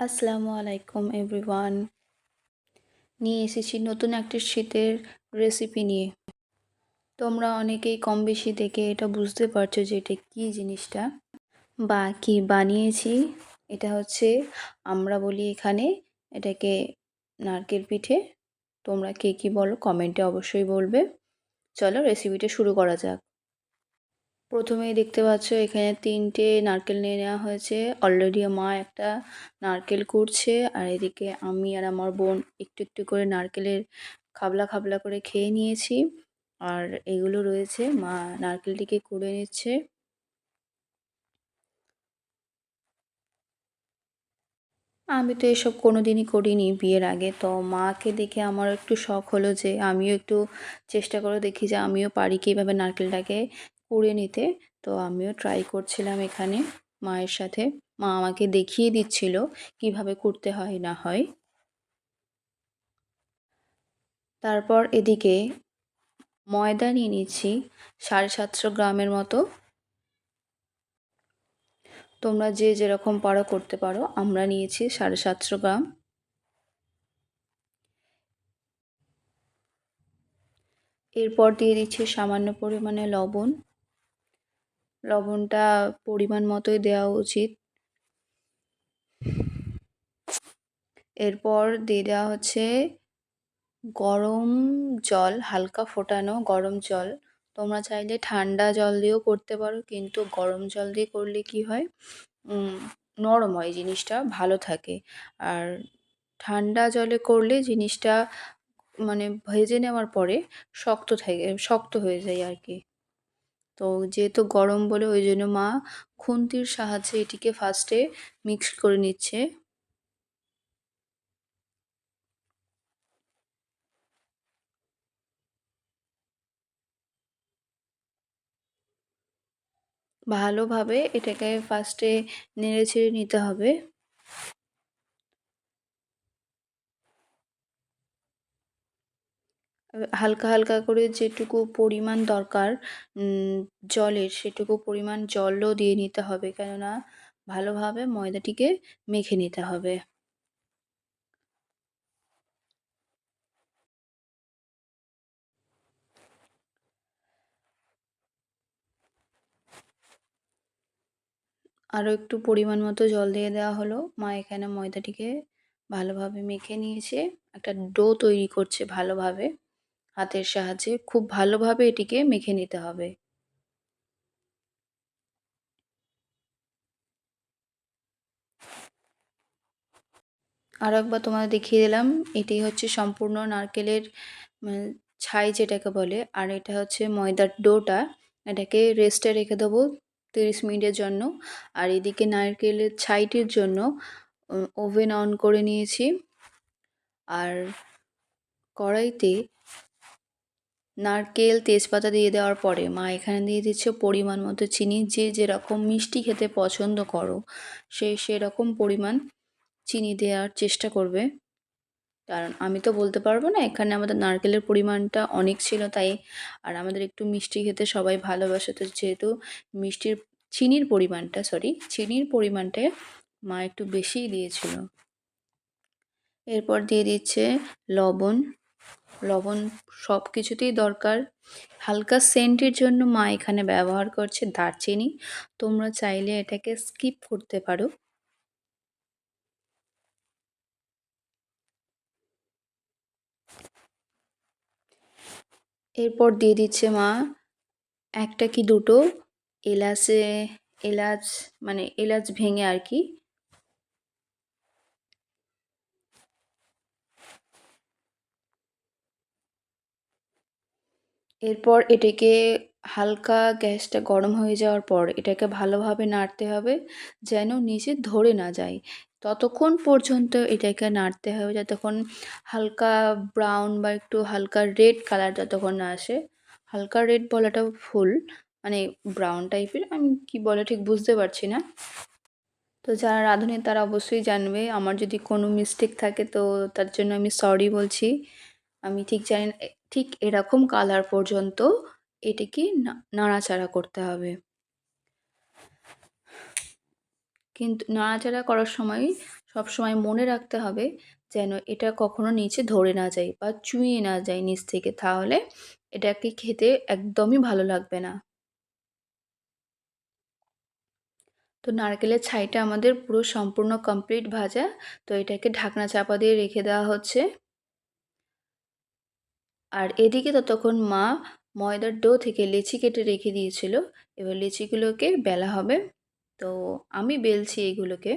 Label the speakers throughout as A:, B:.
A: আসসালামু আলাইকুম, এভরিওয়ান। নিয়ে এসেছি নতুন একটি শীতের রেসিপি নিয়ে। তোমরা অনেকেই কম বেশি দেখে এটা বুঝতে পারছ যে এটা কী জিনিসটা বা কি বানিয়েছি। এটা হচ্ছে, আমরা বলি এখানে এটাকে নারকেল পিঠে। তোমরা কে কী বলো কমেন্টে অবশ্যই বলবে। চলো রেসিপিটা শুরু করা যাক। প্রথমেই দেখতে পাচ্ছ এখানে তিনটে নারকেল নিয়ে নেওয়া হয়েছে। অলরেডি মা একটা নারকেল কুড়ছে আর এদিকে আমি আর আমার বোন একটু একটু করে নারকেলের খাবলা খাবলা করে খেয়ে নিয়েছি আর এগুলো রয়েছে। মা নারকেলটিকে কুড়ে নিচ্ছে। আমি তো এসব কোনো দিনই করিনি বিয়ের আগে। তো মাকে দেখে আমার একটু শখ হলো যে আমিও একটু চেষ্টা করে দেখি যে আমিও পারি কীভাবে নারকেলটাকে কুড়ে নিতে। তো আমিও ট্রাই করছিলাম এখানে মায়ের সাথে। মা আমাকে দেখিয়ে দিচ্ছিল কীভাবে করতে হয় না হয়। তারপর এদিকে ময়দা নিয়ে নিচ্ছি সাড়ে সাতশো গ্রামের মতো। তোমরা যে যেরকম পারো করতে পারো। আমরা নিয়েছি সাড়ে সাতশো গ্রাম। এরপর দিয়ে দিচ্ছি সামান্য পরিমাণে লবণ। লবণটা পরিমাণ মতোই দেওয়া উচিত। এরপর দিয়ে দেওয়া হচ্ছে গরম জল, হালকা ফোটানো গরম জল। তোমরা চাইলে ঠান্ডা জল দিয়েও করতে পারো, কিন্তু গরম জল দিয়ে করলে কি হয়? নরম হয় জিনিসটা, ভালো থাকে। আর ঠান্ডা জলে করলে জিনিসটা মানে ভেজে নেওয়ার পরে শক্ত থাকে, শক্ত হয়ে যায় আর কি। তো যেহেতু গরম বলে ওই জন্য মা খুন্তির সাহায্যে এটিকে ফার্স্টে মিক্স করে নিচ্ছে। ভালোভাবে এটাকে ফার্স্টে নেড়ে ছেড়ে নিতে হবে। হালকা হালকা করে যেটুকু পরিমাণ দরকার জলের সেটুকু পরিমাণ জলও দিয়ে নিতে হবে। কেননা ভালোভাবে ময়দাটিকে মেখে নিতে হবে। আরও একটু পরিমাণ মতো জল দিয়ে দেওয়া হলো। মা এখানে ময়দাটিকে ভালোভাবে মেখে নিয়েছে। একটা ডো তৈরি করছে ভালোভাবে। হাতের সাহায্যে খুব ভালোভাবে এটিকে মেখে নিতে হবে। আরও একবার তোমাদের দেখিয়ে দিলাম, এটি হচ্ছে সম্পূর্ণ নারকেলের ছাই যেটাকে বলে, আর এটা হচ্ছে ময়দার ডোটা। এটাকে রেস্টে রেখে দেবো তিরিশ মিনিটের জন্য। আর এদিকে নারকেলের ছাইটির জন্য ওভেন অন করে নিয়েছি। আর কড়াইতে নারকেল, তেজপাতা দিয়ে দেওয়ার পরে মা এখানে দিয়ে দিচ্ছে পরিমাণ মতো চিনি। যে যেরকম মিষ্টি খেতে পছন্দ করো, সে সেরকম পরিমাণ চিনি দেওয়ার চেষ্টা করবে। কারণ আমি তো বলতে পারব না, এখানে আমাদের নারকেলের পরিমাণটা অনেক ছিল তাই। আর আমাদের একটু মিষ্টি খেতে সবাই ভালোবাসে, তো যেহেতু মিষ্টির, চিনির পরিমাণটা সরি চিনির পরিমাণটা মা একটু বেশিই দিয়েছিল। এরপর দিয়ে দিচ্ছে লবণ। লবণ সব কিছুতেই দরকার। হালকা সেন্টের জন্য মা এখানে ব্যবহার করছে দারচিনি। তোমরা চাইলে এটাকে স্কিপ করতে পারো। এরপর দিয়ে দিচ্ছে মা একটা কি দুটো এলাচে, এলাচ মানে এলাচ ভেঙে আর কি এরপর এটাকে হালকা গ্যাসটা গরম হয়ে যাওয়ার পর এটাকে ভালোভাবে নাড়তে হবে যেন নিচে ধরে না যায়। ততক্ষণ পর্যন্ত এটাকে নাড়তে হবে যতক্ষণ হালকা ব্রাউন বা একটু হালকা রেড কালার যতক্ষণ না আসে। হালকা রেড বলাটা ফুল মানে ব্রাউন টাইপের আমি কি বলে ঠিক বুঝতে পারছি না। তো যারা রাঁধুনি তারা অবশ্যই জানবে, আমার যদি কোনো মিস্টেক থাকে তো তার জন্য আমি সরি বলছি। আমি ঠিক জানি না, ঠিক এরকম কালার পর্যন্ত এটিকে নাড়াচাড়া করতে হবে। কিন্তু নাড়াচাড়া করার সময় সব সময় মনে রাখতে হবে যেন এটা কখনো নিচে ধরে না যায় বা চুঁইয়ে না যায় নিচ থেকে, তাহলে এটাকে খেতে একদমই ভালো লাগবে না। তো নারকেলের ছাইটা আমাদের পুরো সম্পূর্ণ কমপ্লিট ভাজা, তো এটাকে ঢাকনা চাপা দিয়ে রেখে দেওয়া হচ্ছে। আর এদিকে ততক্ষণ মা ময়দার ডো থেকে লেচি কেটে রেখে দিয়েছিল। এবার লেচিগুলোকে বেলা হবে। তো আমি বেলছি এগুলোকে।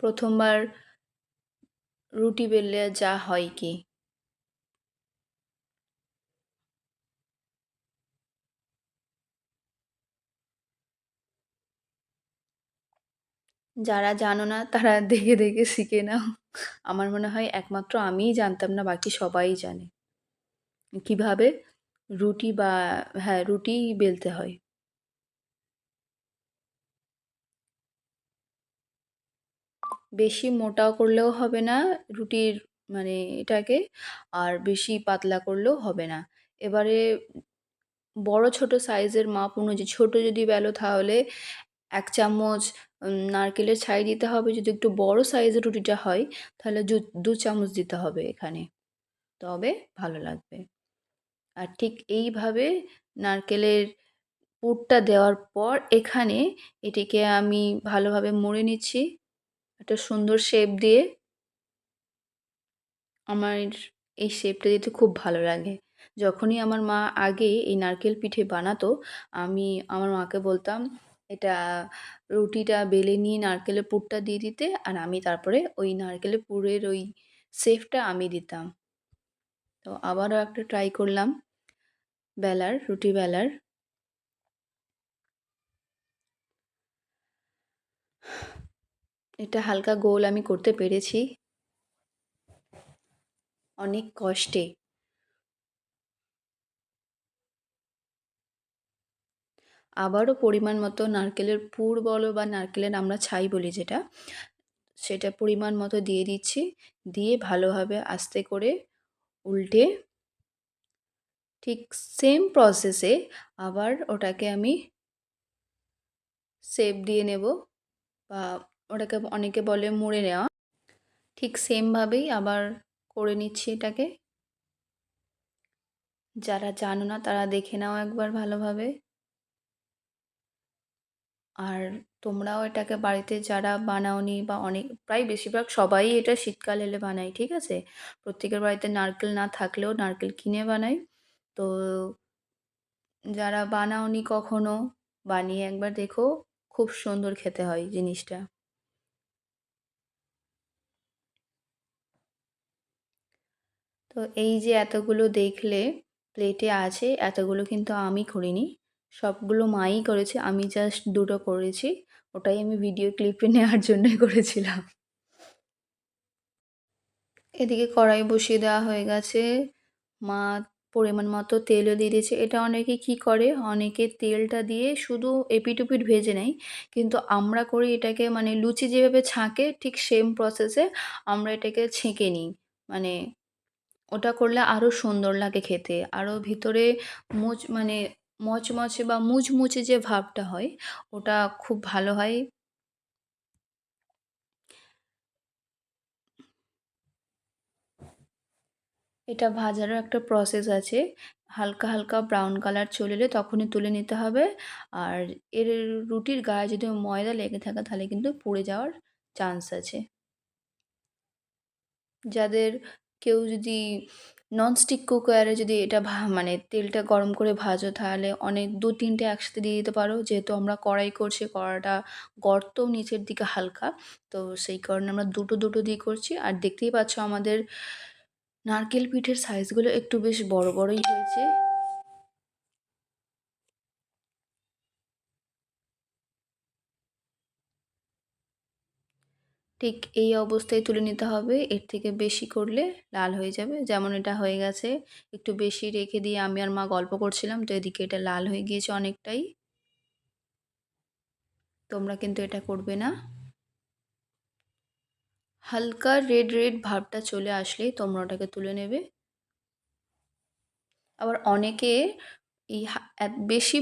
A: প্রথমবার রুটি বেললে যা হয় কি? যারা জানো না, তারা দেখে দেখে শিখে নাও। আমার মনে হয় একমাত্র আমিই জানতাম না, বাকি সবাই জানে। কীভাবে? রুটি বা হ্যাঁ রুটি বেলতে হয়। বেশি মোটা করলেও হবে না রুটির মানে এটাকে, আর বেশি পাতলা করলেও হবে না। এবারে বড় ছোট সাইজের মাপ অনুযায়ী, ছোট যদি বেলো তাহলে এক চামচ নারকেলের ছাই দিতে হবে। যদি একটু বড় সাইজের রুটিটা হয়, তাহলে দু চামচ দিতে হবে এখানে। তবে ভালো লাগবে। আর ঠিক এইভাবে নারকেলের পুরটা দেওয়ার পর এখানে এটিকে আমি ভালোভাবে মুড়ে নিচ্ছি। একটা সুন্দর শেপ দিয়ে। আমার এই শেপটা দিতে খুব ভালো লাগে। যখনই আমার মা আগে এই নারকেল পিঠে বানাতো, আমি আমার মাকে বলতাম এটা রুটিটা বেলে নিয়ে নারকেলের পুরটা দিয়ে দিতে আর আমি তারপরে ওই নারকেলের পুরের ওই শেফটা আমি দিতাম। তো আবারও একটা ট্রাই করলাম বেলার, রুটি বেলার। এটা হালকা গোল আমি করতে পেরেছি। অনেক কষ্টে। আবারও পরিমাণ মতো নারকেলের পুর বলো বা নারকেলের আমরা ছাই বলি যেটা, সেটা পরিমাণ মতো দিয়ে দিচ্ছি, দিয়ে ভালোভাবে আস্তে করে উল্টে ঠিক সেম প্রসেসে আবার ওটাকে আমি সেপ দিয়ে নেব বা ওটাকে অনেকে বলে মুড়ে নেওয়া, ঠিক সেমভাবেই আবার করে নিচ্ছি এটাকে। যারা জানো না তারা দেখে নাও একবার ভালোভাবে। আর তোমরাও এটাকে বাড়িতে যারা বানাওনি বা অনেক, প্রায় বেশিরভাগ সবাই এটা শীতকাল এলে বানায়, ঠিক আছে? প্রত্যেকের বাড়িতে নারকেল না থাকলেও নারকেল কিনে বানায়। তো যারা বানাওনি কখনো, বানিয়ে একবার দেখো, খুব সুন্দর খেতে হয় জিনিসটা। তো এই যে এতগুলো দেখলে, প্লেটে আছে, এতগুলো কিন্তু আমি করিনি। সবগুলো মাই করেছে, আমি জাস্ট দুটো করেছি। ওটাই আমি ভিডিও ক্লিপে নেওয়ার জন্যই করেছিলাম। এদিকে কড়াই বসিয়ে দেওয়া হয়ে গেছে। মা পরিমাণ মতো তেলও দিয়ে দিয়েছে। এটা অনেকে কি করে? অনেকে তেলটা দিয়ে শুধু এপিট উপিট ভেজে নেয়। কিন্তু আমরা করি এটাকে মানে লুচি যেভাবে ছাঁকে, ঠিক সেম প্রসেসে আমরা এটাকে ছেঁকে নিই। মানে ওটা করলে আরও সুন্দর লাগে খেতে। আরও ভিতরে মুচ মানে মচমচে বা মুচমুচে যে ভাবটা হয়, ওটা খুব ভালো হয়। এটা ভাজারও একটা প্রসেস আছে। হালকা হালকা ব্রাউন কালার চলে এলে তখনই তুলে নিতে হবে। আর এর রুটির গায়ে যদি ময়দা লেগে থাকে, তাহলে কিন্তু পুড়ে যাওয়ার চান্স আছে। যাদের কেউ যদি ননস্টিক কুকারে যদি এটা মানে তেলটা গরম করে ভাজো, তাহলে অনেক দু তিনটে একসাথে দিয়ে দিতে পারো। যেহেতু আমরা কড়াই করছি, কড়াটা গর্ত নিচের দিকে হালকা। তো সেই কারণে আমরা দুটো দুটো দিয়ে করছি। আর দেখতেই পাচ্ছ আমাদের নারকেল পিঠের সাইজগুলো একটু বেশ বড়, বড়ই হয়েছে। ঠিক এই অবস্থায় তুলে নিতে হবে। এর থেকে বেশি করলে লাল হয়ে যাবে। যেমন এটা হয়ে গেছে, একটু বেশি রেখে দিয়ে আমি আর মা গল্প করছিলাম, তো এদিকে এটা লাল হয়ে গিয়েছে অনেকটাই। তোমরা কিন্তু এটা করবে না। হালকা রেড রেড ভাবটা চলে আসলেই তোমরা ওটাকে তুলে নেবে। আবার অনেকে এই বেশি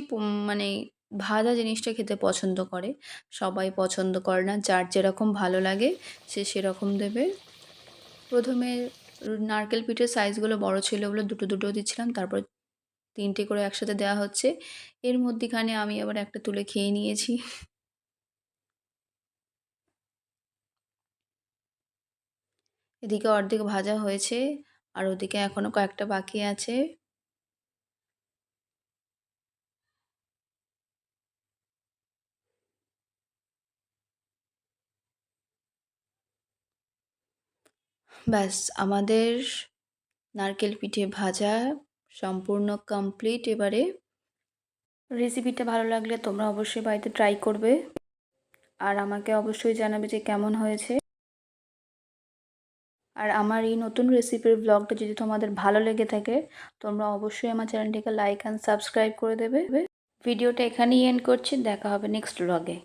A: মানে ভাজা জিনিসটা খেতে পছন্দ করে। সবাই পছন্দ করে না, যার যেরকম ভালো লাগে সে সেরকম দেবে। প্রথমে নারকেল পিঠের সাইজগুলো বড় ছিল বলে দুটো দুটো দিচ্ছিলাম, তারপর তিনটে করে একসাথে দেওয়া হচ্ছে। এর মধ্যিখানে আমি আবার একটা তুলে খেয়ে নিয়েছি। এদিকে অর্ধেক ভাজা হয়েছে, আর ওদিকে এখনও কয়েকটা বাকি আছে। ব্যাস, আমাদের নারকেল পিঠে ভাজা সম্পূর্ণ কমপ্লিট এবারে রেসিপিটা ভালো লাগলে তোমরা অবশ্যই বাড়িতে ট্রাই করবে। আর আমাকে অবশ্যই জানাবে যে কেমন হয়েছে। আর আমার এই নতুন রেসিপির ব্লগটা যদি তোমাদের ভালো লেগে থাকে, তোমরা অবশ্যই আমার চ্যানেলটিকে লাইক অ্যান্ড সাবস্ক্রাইব করে দেবে। ভিডিওটা এখানেই এন্ড করছি। দেখা হবে নেক্সট ব্লগে